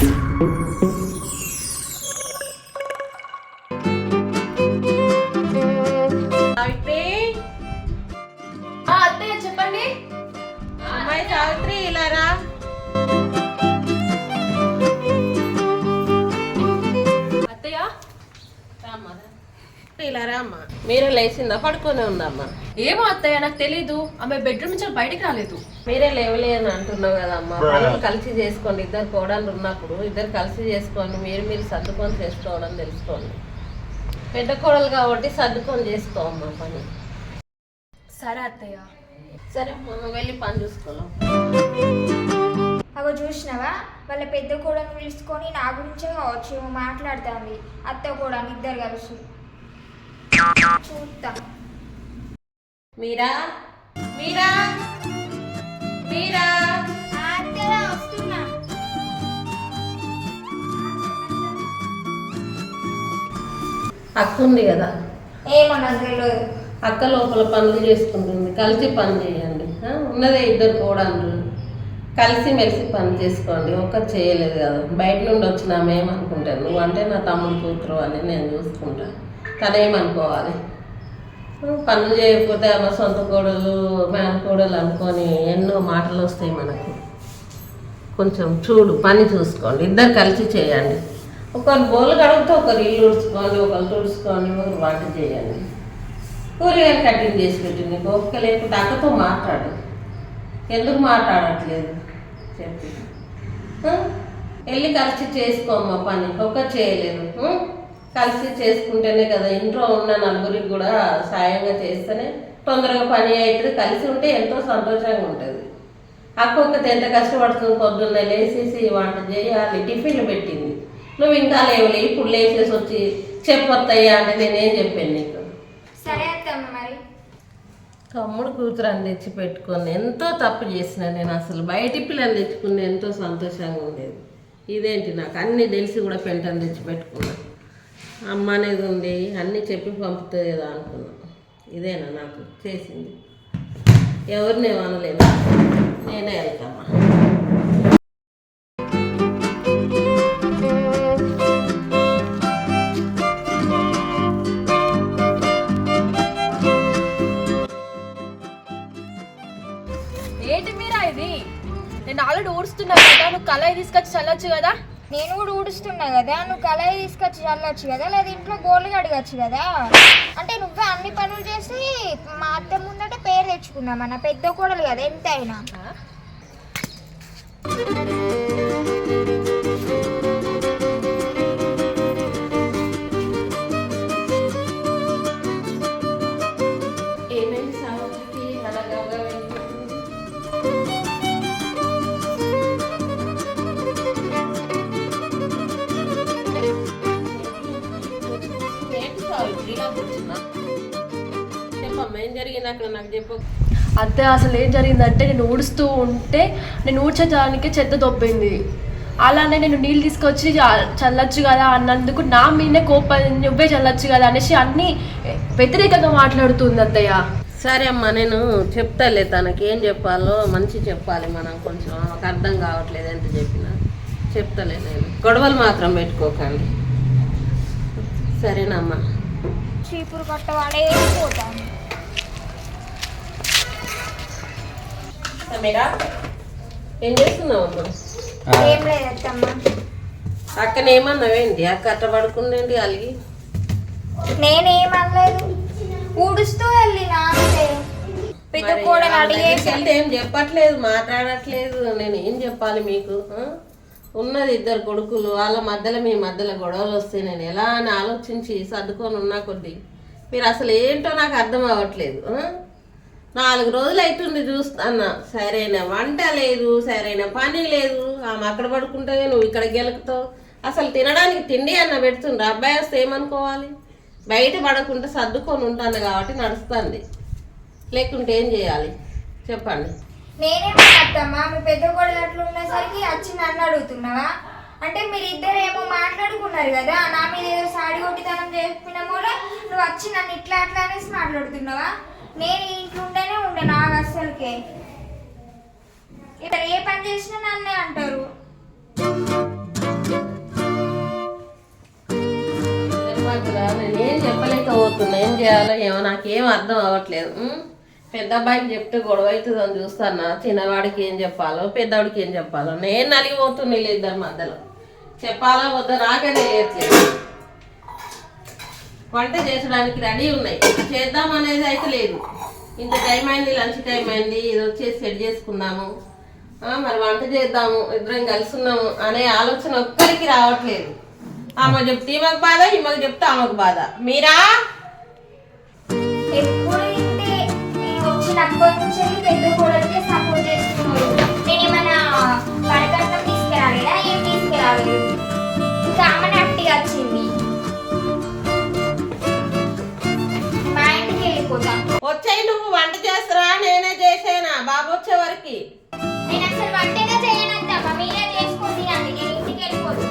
thank you ఇలా రా అమ్మా. మీరే లేచిందా? పడుకొని ఉందమ్మా. ఏమో అత్తయ్య నాకు తెలీదు. ఆమె బెడ్రూమ్ నుంచి బయటికి రాలేదు. మీరే లేవలే అని అంటున్నావు కదమ్మా పనులు కలిసి చేసుకోండి. ఇద్దరు కోడళ్ళు ఉన్నప్పుడు ఇద్దరు కలిసి చేసుకోండి. మీరు మీరు సర్దుకొని చేసుకోవడం తెలుసుకోండి. పెద్ద కోడలు కాబట్టి సర్దుకొని చేసుకోమ్మా పని. సరే అత్తయ్య. సరే మనం వెళ్ళి పని చూసుకోవాలి అగో చూసినావా? వాళ్ళ పెద్ద కూడని పిలుచుకొని నా గురించే కావచ్చు ఏమో మాట్లాడుతుంది. అత్త కూడా ఇద్దరు కలిసి. చూస్తా మీరా? మీరా? మీరా? ఆ అత్తయ్య వస్తున్నా. అక్క ఉంది కదా. ఏమో నాకు తెలియదు అక్క లోపల పనులు చేసుకుంటుంది. కలిసి పని చేయండి? ఉన్నదే ఇద్దరు కోడళ్ళు కలిసి మెలిసి పని చేసుకోండి. ఒక్క చేయలేదు కదా. బయట నుండి వచ్చిన ఆమె ఏమనుకుంటాను నువ్వు అంటే నా తమ్ముడు కూతురు అని నేను చూసుకుంటా. తనేమనుకోవాలి పనులు చేయకపోతే ఆమె సొంత కోడలు మేనకోడలు అనుకొని ఎన్నో మాటలు వస్తాయి మనకు. కొంచెం చూడు పని చూసుకోండి ఇద్దరు కలిసి చేయండి. ఒకరు బోలు కడిగితే ఒకరు ఇల్లు ఉడుచుకోండి ఒకరు తుడుచుకోండి ఒకరు వంట చేయండి. కూరగాయలు కటింగ్ చేసి పెట్టింది నీకు ఓపిక లేకుంటే అక్కతో మాట్లాడు. ఎందుకు మాట్లాడట్లేదు? చెప్పి. వెళ్ళి కలిసి చేసుకోమ్మా పని ఒక చేయలేదు. కలిసి చేసుకుంటేనే కదా ఇంట్లో ఉన్న నలుగురికి కూడా సాయంగా చేస్తేనే తొందరగా పని అవుతుంది కలిసి ఉంటే ఎంతో సంతోషంగా ఉంటుంది. అక్క ఒక్కటి ఎంత కష్టపడుతుంది? పొద్దున్నే లేచేసి వంట చేయాలి. టిఫిన్లు పెట్టింది. నువ్వు ఇంకా లేవలే. ఇప్పుడు లేచేసి వచ్చి చెప్పొత్తయ్యా అంటే నేనేం చెప్పాను నీకు? సరే అత్తమ్మ మరి. తమ్ముడు కూతురు అని తెచ్చి పెట్టుకొని ఎంతో తప్పు చేసిన నేను అసలు బయటి పిల్లని తెచ్చుకుని ఎంతో సంతోషంగా ఉండేది. ఇదేంటి నాకు అన్నీ తెలిసి కూడా పెంటని తెచ్చి పెట్టుకున్నా. అమ్మ అనేది ఉంది అన్నీ చెప్పి పంపుతుంది కదా అనుకున్నా. ఇదేనా నాకు చేసింది. ఎవరిని అనలేదు నేనే వెళ్తామా? ఏంటి మీరా ఇది? నేను ఆల్రెడీ ఊడుస్తున్నాను కదా నువ్వు కళాయి తీసుకొచ్చి చల్లొచ్చు కదా? నేను కూడా ఊడుస్తున్నా కదా నువ్వు కళాయి తీసుకొచ్చి చల్లొచ్చు కదా లేదా ఇంట్లో గోళ్ళు కడగచ్చు కదా? అంటే నువ్వే అన్ని పనులు చేసి మా అత్త ముందట పేరు తెచ్చుకున్నామన్న పెద్ద కోడలు కదా ఎంతైనా. అక్కడ నాకు చెప్పు. అత్తే అసలు ఏం జరిగిందంటే నేను ఊడుస్తూ ఉంటే నేను ఊడ్చేదానికి చెత్త దొబ్బింది. అలానే నేను నీళ్ళు తీసుకొచ్చి చల్లొచ్చు కదా అన్నందుకు నా మీదనే కోపం నువ్వే చల్లొచ్చు కదా అనేసి అన్ని వ్యతిరేకంగా మాట్లాడుతుంది అత్తయ్య. సరే అమ్మా నేను చెప్తాలే తనకి ఏం చెప్పాలో మంచి చెప్పాలి మనం కొంచెం. ఆమెకు అర్థం కావట్లేదు ఎంత చెప్పినా. చెప్తాలే నేను. గొడవలు మాత్రం పెట్టుకోకండి. సరేనమ్మా. చీపురు కట్ట వాడే పోతాను. సమీరా ఏం చేస్తున్నావు అప్పుడు ఏం లేదు అత్తమ్మ. అక్కనేమన్నావేంటి? అక్క అట్ట పడుకుందేంటి అలిగి? నేనేమనలేదు. ఊడుస్తూ వెళ్ళినా ఏం చెప్పట్లేదు మాట్లాడట్లేదు. నేను ఏం చెప్పాలి మీకు? ఉన్నది ఇద్దరు కొడుకులు వాళ్ళ మధ్యలో మీ మధ్యలో గొడవలు వస్తే నేను ఎలా అని ఆలోచించి సర్దుకొని ఉన్నా కొద్దీ మీరు అసలు ఏంటో నాకు అర్థం అవ్వట్లేదు? నాలుగు రోజులు అవుతుంది చూస్తాన్నా సరైన వంట లేదు సరైన పని లేదు. ఆమె అక్కడ పడుకుంటే నువ్వు ఇక్కడ గెలుకుతావు అసలు తినడానికి తిండి అన్న పెడుతుండ్రు. అబ్బాయి వస్తే ఏమనుకోవాలి? బయట పడకుండా సర్దుకొని ఉంటాను కాబట్టి నడుస్తుంది. లేకుంటే ఏం చేయాలి? చెప్పండి. నేనేమత్తమ్మా మీ పెద్ద కోడలు అట్లా వచ్చి నన్ను అడుగుతున్నావా? అంటే మీరు ఇద్దరు ఏమో మాట్లాడుకున్నారు కదా నా మీద ఏదో సాడి కొట్టితనం చెప్పిన కూడా నువ్వు వచ్చి నన్ను ఇట్లా అట్లా అనేసి మాట్లాడుతున్నావా? నేను ఇంట్లో ఉండనే ఉండే నాకు అస్సలకే. ఇక్కడ ఏ పని చేసినా నన్నే అంటారు. నేను ఏం చేయాలో ఏమో నాకేం అర్థం అవ్వట్లేదు. పెద్ద అబ్బాయికి చెప్తే గొడవ అవుతుంది అని చూస్తానా? చిన్నవాడికి ఏం చెప్పాలో? పెద్దవాడికి ఏం చెప్పాలో? నేను నలిగిపోతున్నా ఇద్దరు మధ్యలో. చెప్పాలా వద్దా? నాకే తెలియట్లేదు వంట చేసడానికి రెడీ ఉన్నాయి. చేద్దాం అనేది అయితే లేదు. ఇంత టైం అయింది లంచ్ టైం అయింది ఇది వచ్చేసి సెట్ చేసుకున్నాము మరి వంట చేద్దాము ఇద్దరం కలిసి ఉన్నాము అనే ఆలోచన ఒక్కరికి రావట్లేదు. ఆమె చెప్తే ఈమెకు బాధ ఈమెకు చెప్తే ఆమెకు బాధ. మీరా? ఎప్పుడు వచ్చినప్పటి నుంచి వచ్చే నేను అసలు వంటనే చేయనంతమ్మా మీరే చేసుకొని తినండి. నేను ఇంటికి వెళ్ళిపోదు.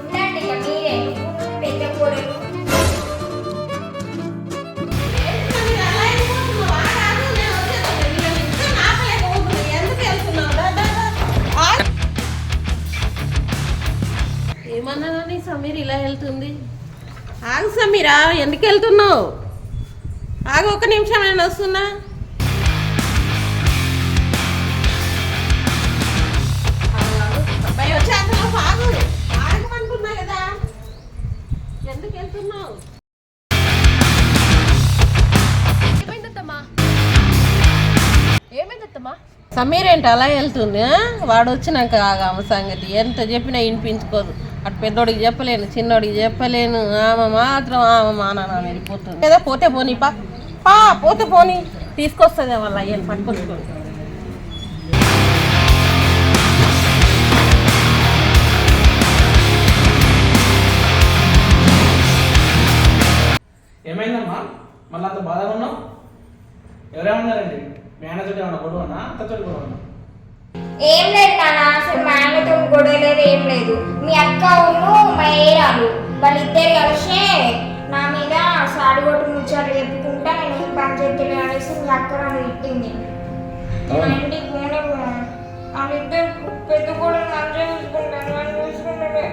ఉండండి ఇక మీరే. పెద్ద కోడలు. ఏమన్నా సమీర్ ఇలా వెళ్తుంది? ఆగు సమీరా ఎందుకు వెళ్తున్నావు? ఆగు ఒక నిమిషం నేను వస్తున్నా. అబ్బాయి వచ్చాక ఆగు. ఆగమనుకున్నా కదా. ఎందుకు వెళ్తున్నావు? సమీర్ ఏంటి అలా వెళ్తుంది? వాడు వచ్చినాక ఆమె సంగతి. ఎంత చెప్పినా వినిపించుకోదు. అటు పెద్దోడికి చెప్పలేను చిన్నోడికి చెప్పలేను. ఆమె మాత్రం ఆమె మా నాన్న వెళ్ళిపోతుంది. లేదా పోతే పోనీ పా. పా పోతే పోనీ. తీసుకొస్తుంది వాళ్ళ అయ్యని పట్టుకొచ్చుకోండి ఏమైందమ్మా? మళ్ళీ అంత బాధగా ఉన్నావు? ఎవరేమన్నారండి? మేనేజర్ ఏమన్నా గొడవనా? అంతతో గొడవనా? ఏం లేదు నాన్న అసలు మా ఆయనతో గొడవ లేదు ఏం లేదు. మీ అక్క మా ఏరాలు వాళ్ళిద్దరు కలిసి నా మీద సాడిగొట్టు ముచ్చాలు చెప్పుకుంటా నేను ఏం పని చేస్తలే అనేసి మీ అక్క నన్ను తిట్టింది. మా ఇంటికి పోనే పోయాను వాళ్ళిద్దరు పెద్ద కూడా మంచిగా చూసుకుంటాను నన్ను చూసుకుంటాడే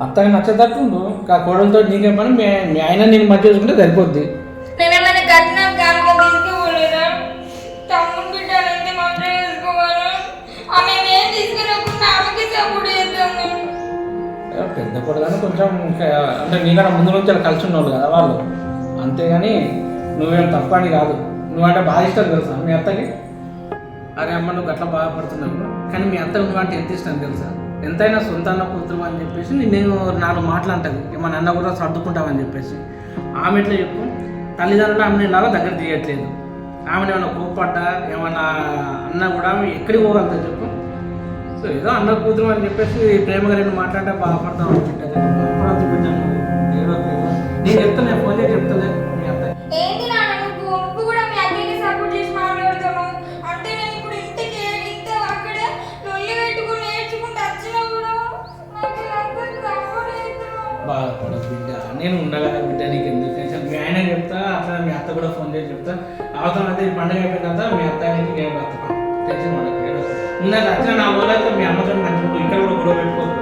అత్తగా నచ్చేటట్టుండు ఆ కోడలతో నీకే పని? మీ ఆయన నేను మధ్య చూసుకుంటే సరిపోద్ది. కొంచెం ఇంకా అంటే నీకన్నా ముందు నుంచి అలా కలిసి ఉన్నవాళ్ళు కదా వాళ్ళు. అంతేగాని నువ్వేం తప్పని కాదు. నువ్వంటే బాగా ఇష్టం తెలుసా మీ అత్తకి? అరే అమ్మ నువ్వు అట్లా బాధపడుతున్నావు కానీ మీ అత్తకు నువ్వంటే ఎంత ఇష్టం తెలుసా? ఎంతైనా సొంత అన్న కూతురు అని చెప్పేసి నేను నాలుగు మాటలు అంటాను మా అన్న కూడా సర్దుకుంటామని చెప్పేసి. ఆమె ఎట్లా చెప్పు? తల్లిదండ్రులు ఆమె ఇలాగా దగ్గర తీయట్లేదు. ఆమెను ఏమైనా కోపడ్డా ఏమన్నా అన్నా కూడా ఆమె ఎక్కడికి పోగలుగుతా చెప్పు. సో ఏదో అన్న కూతురు అని చెప్పేసి ప్రేమగా నేను మాట్లాడితే బాధపడతాం నేను చెప్తాను ఫోన్ చేసి మీ అత్తయ్య ఏంటి నాన్న నువ్వు నువ్వు కూడా మీ సపోర్ట్ చేసి మాట్లాడుతున్నావు? అంటే నేను ఇప్పుడు ఇంటికి ఇంత అక్కడ పెట్టుకుని నేర్చుకుంటూ వచ్చినా కూడా బాధపడదు బిడ్డ. నేను ఉండగా బిడ్డ నీకు ఎందుకు టెన్షన్? మీ ఆయన చెప్తా అట్లా మీ అత్త కూడా ఫోన్ చేసి చెప్తా. అవసరం అయితే ఈ పండుగ అయిపోయిన తర్వాత మీ అత్త నీకు నేను బతుకా టెన్షన్ ఉండదు ఉన్నది వచ్చిన నా ఊళ్ళో మీ అమ్మతో మంచి ఇక్కడ కూడా గొడవ పెట్టుకోవద్దు.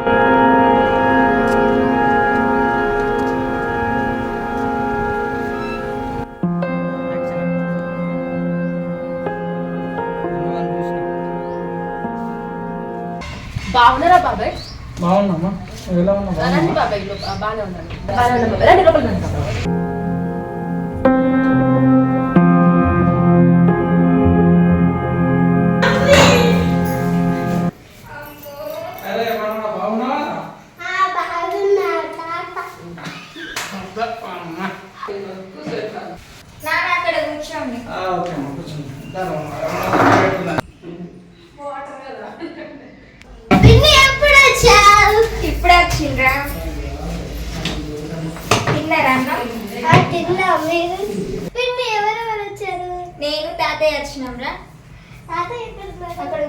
బాబాయ్? బాగున్నామ్మా నువ్వు ఎలా ఉన్నావు? బాగానే ఉన్నాను. బాగానే ఉన్నా బాబాయ్. రండి లోపలికి రండి అక్కడ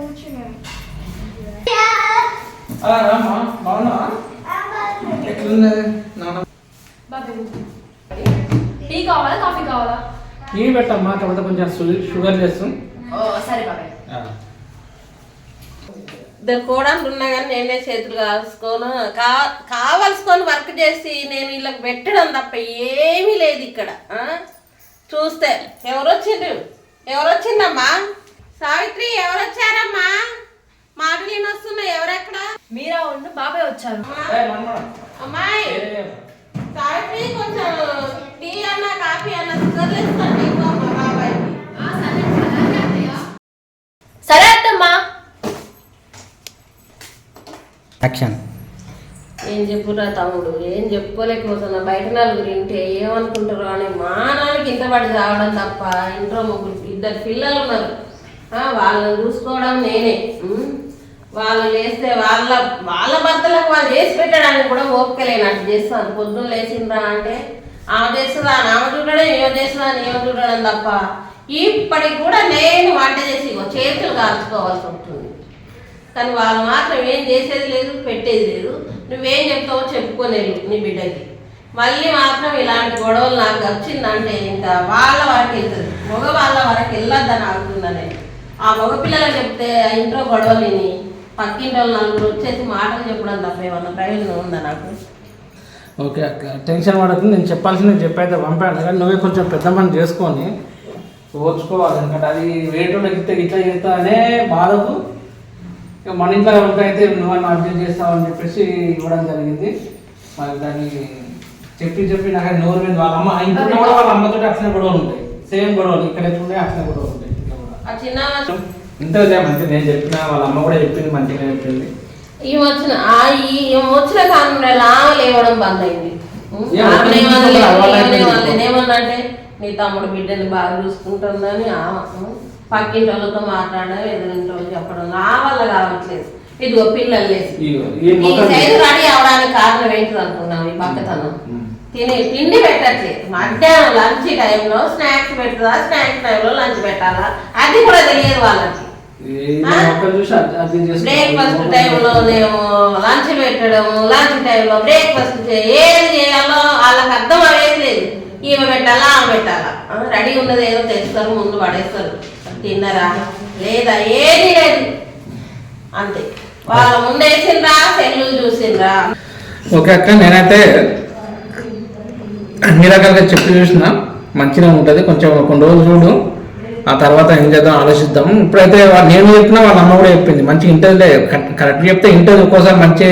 బాబాయ్ టీ కావాలా కాఫీ కావాలా? టీ పెట్టమ్మా కాకపోతే కొంచెం షుగర్ చేస్తాం. ఓ సరే బాబాయ్ ఇద్దరు కోడళ్ళు ఉన్నా కానీ నేనే చేతులు కాల్చుకోను. కా కావలసుకొని వర్క్ చేసి నేను వీళ్ళకి పెట్టడం తప్ప ఏమీ లేదు ఇక్కడ ఆ? చూస్తే ఎవరు వచ్చిండ్రు ఎవరు వచ్చిందమ్మా సావిత్రి ఎవరు వచ్చారమ్మా మాటలు విని వస్తున్నాయి ఎవరెక్కడ? మీరా ఉండు బాబాయ్ వచ్చారు. అమ్మాయి. సావిత్రి కొంచెం టీ అన్న కాఫీ అన్న షుగర్ మా సరే అత్తమ్మా. యాక్షన్ ఏం చెప్పురా తమ్ముడు? ఏం చెప్పుకోలేకపోతున్నా బయట నలుగురు ఇంటే ఏమనుకుంటారు అని మానానికి ఇంత పడి రావడం తప్ప ఇంట్లో ముగ్గురు ఇద్దరు పిల్లలు ఉన్నారు. వాళ్ళని చూసుకోవడం నేనే. వాళ్ళు లేస్తే వాళ్ళ వాళ్ళ భర్తలకు వాళ్ళు చేసి పెట్టడానికి కూడా ఓపికలేనట్టు చేస్తాను. పొద్దున్న లేచిండ్రా అంటే ఆమె చేస్తుందా ఆమె చూడడం ఏమో చేస్తుందా ఏమో చూడడం తప్ప ఇప్పటికి కూడా నేను వంట చేసి ఇగో చేతులు కాల్చుకోవాల్సి ఉంటుంది. కానీ వాళ్ళు మాత్రం ఏం చేసేది లేదు పెట్టేది లేదు. నువ్వేం చెప్తావో చెప్పుకోలేదు నీ బిడ్డకి. మళ్ళీ మాత్రం ఇలాంటి గొడవలు నాకు వచ్చిందంటే ఇంకా వాళ్ళ వరకు వెళ్తుంది. మగ వాళ్ళ వరకు వెళ్ళొద్దని ఆగుతున్నా ఆ మగ పిల్లలకు చెప్తే ఆ ఇంట్లో గొడవలు విని పక్కింటి వాళ్ళు నలుగురు వచ్చేసి మాటలు చెప్పడం తప్ప ఏమన్నా ప్రయోజనం ఉందా నాకు? ఓకే అక్క టెన్షన్ పడకు నేను చెప్పాల్సింది చెప్పైతే పంపాను కానీ నువ్వే కొంచెం పెద్ద పని చేసుకొని ఓర్చుకోవాలి ఎందుకంటే అది వేటోళ్ళకి ఇస్తే ఇట్లా చేస్తా అనే బాధకు. ఇక మన ఇంట్లో అయితే నువ్వు అన్న అర్జెంట్ చేస్తావు అని చెప్పేసి ఇవ్వడం జరిగింది. మరి దాన్ని చెప్పి చెప్పి నాకు నోరు మీద వాళ్ళ అమ్మ ఇంట్లో కూడా వాళ్ళ అమ్మతో అట్లనే గొడవలు ఉంటాయి. సేమ్ గొడవలు ఇక్కడ ఎట్లుండే అట్లనే గొడవలు ఉంటాయి. ఇంట్లో కూడా ఆ చిన్న ఇంతలే మంచిగా నేను చెప్పిన వాళ్ళ అమ్మ కూడా చెప్పింది మంచిగా చెప్పింది. ఈ వచ్చిన ఈ వచ్చిన లాగా లేవడం బంద్ అయింది. ఏమన్నంటే నీ తమ్ముడు బిడ్డని బాగా చూసుకుంటుందని పక్కింటి వాళ్ళతో మాట్లాడడం ఎదురింటి వాళ్ళు చెప్పడం నా వల్ల కావట్లేదు. ఇదిగో పిల్లలు ఇగో, ఈ సైజు రెడీ అవడానికి కారణం ఏంటిది అనుకున్నావు ఈ పక్కతనం. తిని తిండి పెట్టట్లేదు మధ్యాహ్నం లంచ్ టైంలో స్నాక్స్ పెడుతుందా స్నాక్స్ టైంలో లంచ్ పెట్టాలా? అది కూడా తెలియదు వాళ్ళకి. బ్రేక్ఫాస్ట్ టైంలో నేను లంచ్ పెట్టడం లంచ్ టైంలో బ్రేక్ఫాస్ట్ ఏది చేయాలో వాళ్ళకి అర్థం అయ్యేది లేదు. ఈమె పెట్టాలా ఆమె పెట్టాలా? రెడీ ఉన్నది ఏదో తెస్తారు ముందు పడేస్తారు. తిన్నరా? లేదా? ఏది లేదు. అంతే. వాళ్ళ ముందు వేసిండ్రా సెల్లు చూసిండ్రా. ఓకే అక్క నేనైతే అన్ని రకాలుగా చెప్పి చూసిన మంచిగా ఉంటుంది. కొంచెం కొన్ని రోజులు చూడు. ఆ తర్వాత ఏం చేద్దాం ఆలోచిద్దాం. ఇప్పుడైతే నేను చెప్పినా వాళ్ళ అమ్మ కూడా చెప్పింది. మంచి ఇంటర్లే కరెక్ట్ చెప్తే ఇంటర్ ఒక్కోసారి మంచి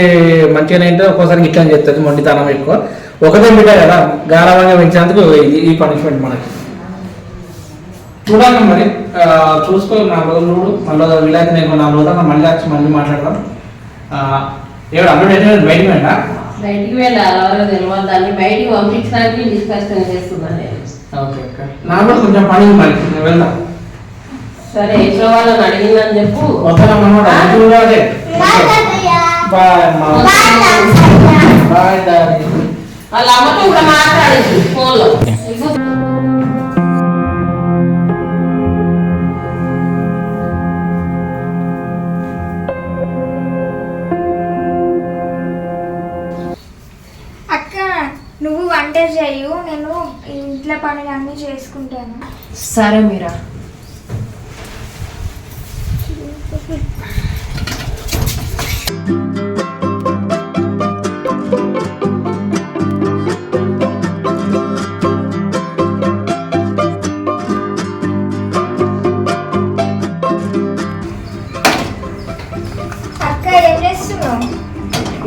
మంచిగానే ఇంటర్ ఒక్కోసారి ఇట్లా చెప్తుంది మొండితనం ఎక్కువ. ఒకటే బిడ్డ కదా గారవంగా పెంచినందుకు ఇది ఈ పనిష్మెంట్ మనకి. చూడాలి మరి. చూసుకో నాలుగు రోజులు చూడు. మళ్ళీ వీలైతే నేను నాలుగు రోజులు మళ్ళీ వచ్చి మళ్ళీ మాట్లాడదాం. ఏడు ఎవడు అల్లుడు ఎట్లా బయటకు వెళ్ళా బయటికి వెళ్ళాలి ఎవరో తెలియదు. దాన్ని బయటికి పంపించడానికి డిస్కషన్ చేస్తున్నాను నేను. ఓకే ఓకే నాకు కూడా కొంచెం పని ఉంది మరి నేను వెళ్తా సరే ఇంట్లో వాళ్ళని అడిగిందని చెప్పు. వస్తాను మనోడు అది చూడాలి బాయ్ అమ్మా. బాయ్ డాడీ వాళ్ళ అమ్మతో కూడా మాట్లాడేసి ఫోన్లో. సరే మీరా.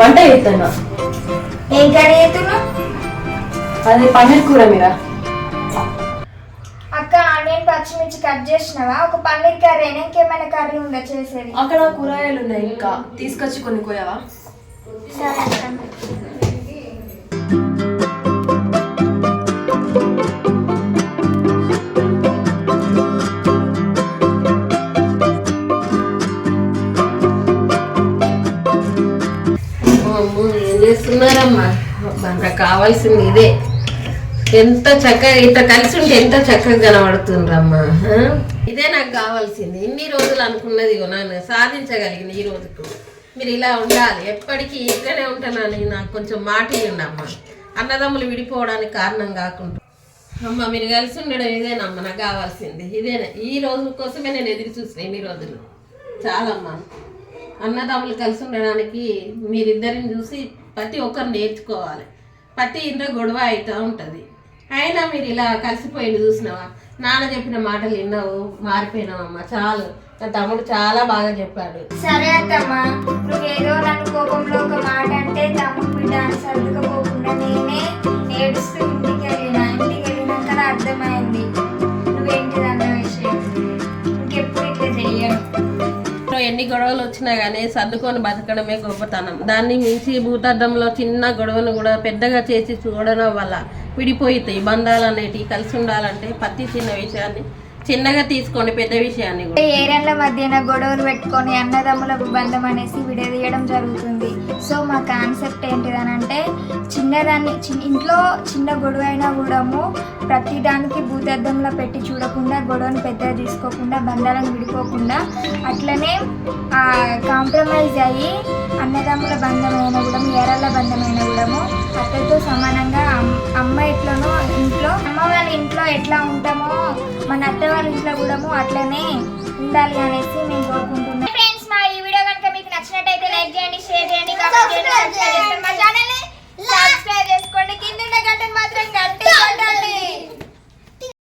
వంట చేస్తున్నా. ఏం కర్రీ చేస్తున్నావు? అది పన్నీర్ కూర మీరా? చేసినావా ఒక పన్నీర్ కర్రీ అయినా ఇంకేమైనా కర్రీ ఉందా చేసేది? అక్కడ కూరగాయలు ఉన్నాయి ఇంకా. తీసుకొచ్చి కొన్ని కోయవా సరే ఏం చేస్తున్నారమ్మా? అబ్బా, నాకు కావాల్సింది ఇదే. ఎంత చక్కగా ఇంత కలిసి ఉంటే ఎంత చక్కగా కనబడుతుండ్రమ్మా? ఇదే నాకు కావాల్సింది. ఇన్ని రోజులు అనుకున్నది నన్ను సాధించగలిగింది ఈ రోజుకు. మీరు ఇలా ఉండాలి. ఎప్పటికీ ఇక్కడే ఉంటానని నాకు కొంచెం మాట ఇవ్వండి అమ్మ. అన్నదమ్ములు విడిపోవడానికి కారణం కాకుండా. అమ్మ మీరు కలిసి ఉండడం ఇదేనమ్మా నాకు కావాల్సింది. ఇదేనే? ఈ రోజు కోసమే నేను ఎదురు చూసిన ఇన్ని రోజులు. చాలమ్మా. అన్నదమ్ములు కలిసి ఉండడానికి మీరిద్దరిని చూసి ప్రతి ఒక్కరు నేర్చుకోవాలి. ప్రతి ఇంట్లో గొడవ అవుతూ ఉంటుంది. అయినా మీరు ఇలా కలిసిపోయింది చూసినావా? నాన్న చెప్పిన మాటలు విన్నావు మారిపోయినావమ్మా చాలు. నా తమ్ముడు చాలా బాగా చెప్పాడు. సరే అత్తమ్మ. నువ్వేదో నన్ను కోపంలో ఒక మాట అంటే తమ్ముడు బిడ్డ అని సర్దుకపోకుండా నేనే ఏడుస్తూ ఇంటికి వెళ్ళిన. ఇంటికి వెళ్ళినాక నాకు అర్థమైంది. నువ్వేంటిది అన్న విషయం? ఇంకెప్పుడు ఇట్లా చెయ్యను? ఎన్ని గొడవలు వచ్చినా కానీ సర్దుకొని బతకడమే గొప్పతనం. దాన్ని మించి భూతార్థంలో చిన్న గొడవను కూడా పెద్దగా చేసి చూడడం వల్ల విడిపోతాయి బంధాలు అనేటివి కలిసి ఉండాలంటే ప్రతి చిన్న విషయాన్ని చిన్నగా తీసుకోండి పెద్ద విషయాన్ని ఏరియాల మధ్యన గొడవలు పెట్టుకొని అన్నదమ్ముల బంధం అనేసి విడదీయడం జరుగుతుంది. సో మా కాన్సెప్ట్ ఏంటిదనంటే చిన్నదాన్ని చిన్న ఇంట్లో చిన్న గొడవ అయినా కూడాము ప్రతి దానికి భూతద్దంలో పెట్టి చూడకుండా గొడవను పెద్దగా తీసుకోకుండా బంధాలను విడిపోకుండా అట్లనే కాంప్రమైజ్ అయ్యి అన్నదమ్ముల బంధమైన కూడా ఏరళ్ళ బంధమైన కూడాము భర్తతో సమానంగా అమ్మ ఎట్లనో ఇంట్లో అమ్మ వాళ్ళ ఇంట్లో ఎట్లా ఉంటామో మన అత్త వాళ్ళ ఇంట్లో కూడా అట్లనే ఉండాలి అనేసి మేము కోరుకుంటున్నాం. ఫ్రెండ్స్ మా ఈ వీడియో కనుక మీకు నచ్చినట్టయితే లైక్ చేయండి షేర్ చేయండి సబ్స్క్రైబ్ చేసుకోండి. కింద గంటను మాత్రం గంట